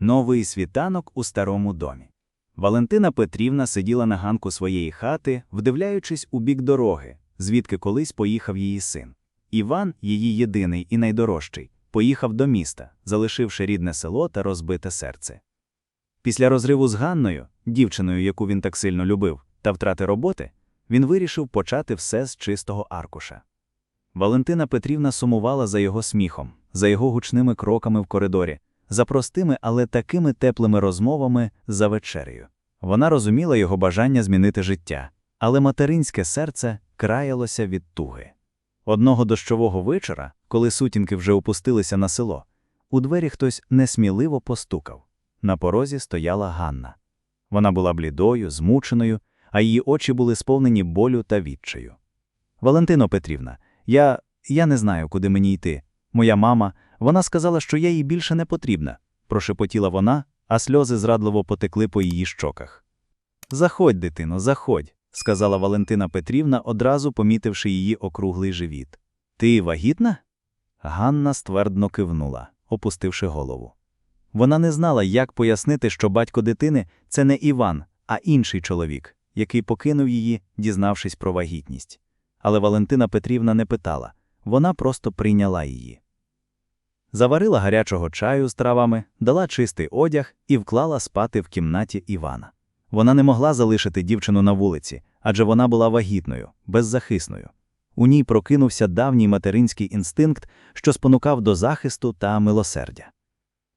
Новий світанок у старому домі. Валентина Петрівна сиділа на ганку своєї хати, вдивляючись у бік дороги, звідки колись поїхав її син. Іван, її єдиний і найдорожчий, поїхав до міста, залишивши рідне село та розбите серце. Після розриву з Ганною, дівчиною, яку він так сильно любив, та втрати роботи, він вирішив почати все з чистого аркуша. Валентина Петрівна сумувала за його сміхом, за його гучними кроками в коридорі, за простими, але такими теплими розмовами за вечерею. Вона розуміла його бажання змінити життя, але материнське серце краялося від туги. Одного дощового вечора, коли сутінки вже опустилися на село, у двері хтось несміливо постукав. На порозі стояла Ганна. Вона була блідою, змученою, а її очі були сповнені болю та відчаю. Валентино Петрівна, я. я не знаю, куди мені йти. Моя мама, вона сказала, що я їй більше не потрібна, прошепотіла вона, а сльози зрадливо потекли по її щоках. Заходь, дитино, заходь, сказала Валентина Петрівна, одразу помітивши її округлий живіт. Ти вагітна? Ганна ствердно кивнула, опустивши голову. Вона не знала, як пояснити, що батько дитини це не Іван, а інший чоловік, який покинув її, дізнавшись про вагітність. Але Валентина Петрівна не питала, вона просто прийняла її. Заварила гарячого чаю з травами, дала чистий одяг і вклала спати в кімнаті Івана. Вона не могла залишити дівчину на вулиці, адже вона була вагітною, беззахисною. У ній прокинувся давній материнський інстинкт, що спонукав до захисту та милосердя.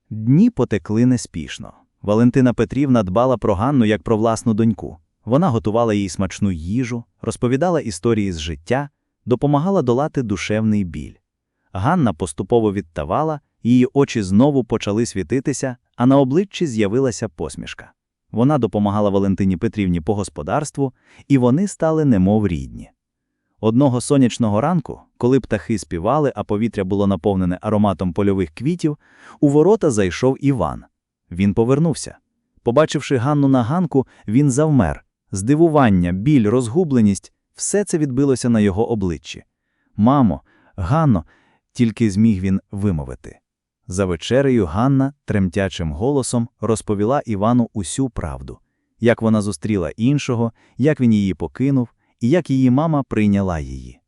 Дні потекли неспішно. Валентина Петрівна дбала про Ганну як про власну доньку. Вона готувала їй смачну їжу, розповідала історії з життя, допомагала долати душевний біль. Ганна поступово відтавала, її очі знову почали світитися, а на обличчі з'явилася посмішка. Вона допомагала Валентині Петрівні по господарству, і вони стали немов рідні. Одного сонячного ранку, коли птахи співали, а повітря було наповнене ароматом польових квітів, у ворота зайшов Іван. Він повернувся. Побачивши Ганну на ганку, він завмер. Здивування, біль, розгубленість все це відбилося на його обличчі. Мамо, Ганно, тільки зміг він вимовити. За вечерею Ганна тремтячим голосом розповіла Івану усю правду, як вона зустріла іншого, як він її покинув і як її мама прийняла її.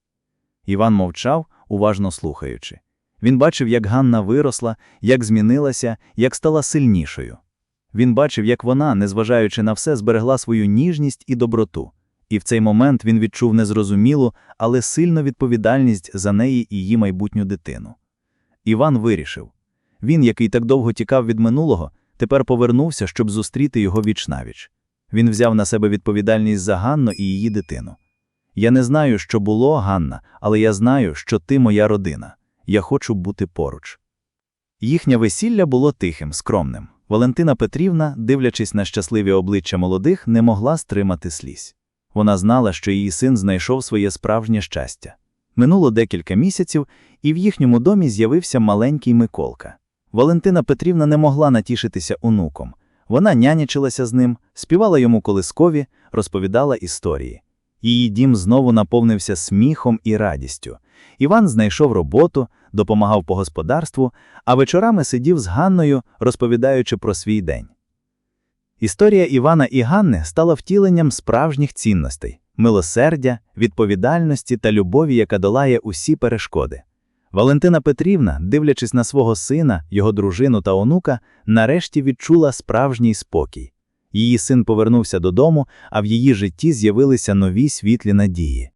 Іван мовчав, уважно слухаючи. Він бачив, як Ганна виросла, як змінилася, як стала сильнішою. Він бачив, як вона, незважаючи на все, зберегла свою ніжність і доброту. І в цей момент він відчув незрозумілу, але сильну відповідальність за неї і її майбутню дитину. Іван вирішив він, який так довго тікав від минулого, тепер повернувся, щоб зустріти його вічнавіч. Він взяв на себе відповідальність за Ганну і її дитину. Я не знаю, що було, Ганна, але я знаю, що ти моя родина. Я хочу бути поруч. Їхнє весілля було тихим, скромним. Валентина Петрівна, дивлячись на щасливі обличчя молодих, не могла стримати слізь. Вона знала, що її син знайшов своє справжнє щастя. Минуло декілька місяців, і в їхньому домі з'явився маленький Миколка. Валентина Петрівна не могла натішитися онуком. Вона нянячилася з ним, співала йому колискові, розповідала історії. Її дім знову наповнився сміхом і радістю. Іван знайшов роботу, допомагав по господарству, а вечорами сидів з Ганною, розповідаючи про свій день. Історія Івана і Ганни стала втіленням справжніх цінностей милосердя, відповідальності та любові, яка долає усі перешкоди. Валентина Петрівна, дивлячись на свого сина, його дружину та онука, нарешті відчула справжній спокій. Її син повернувся додому, а в її житті з'явилися нові світлі надії.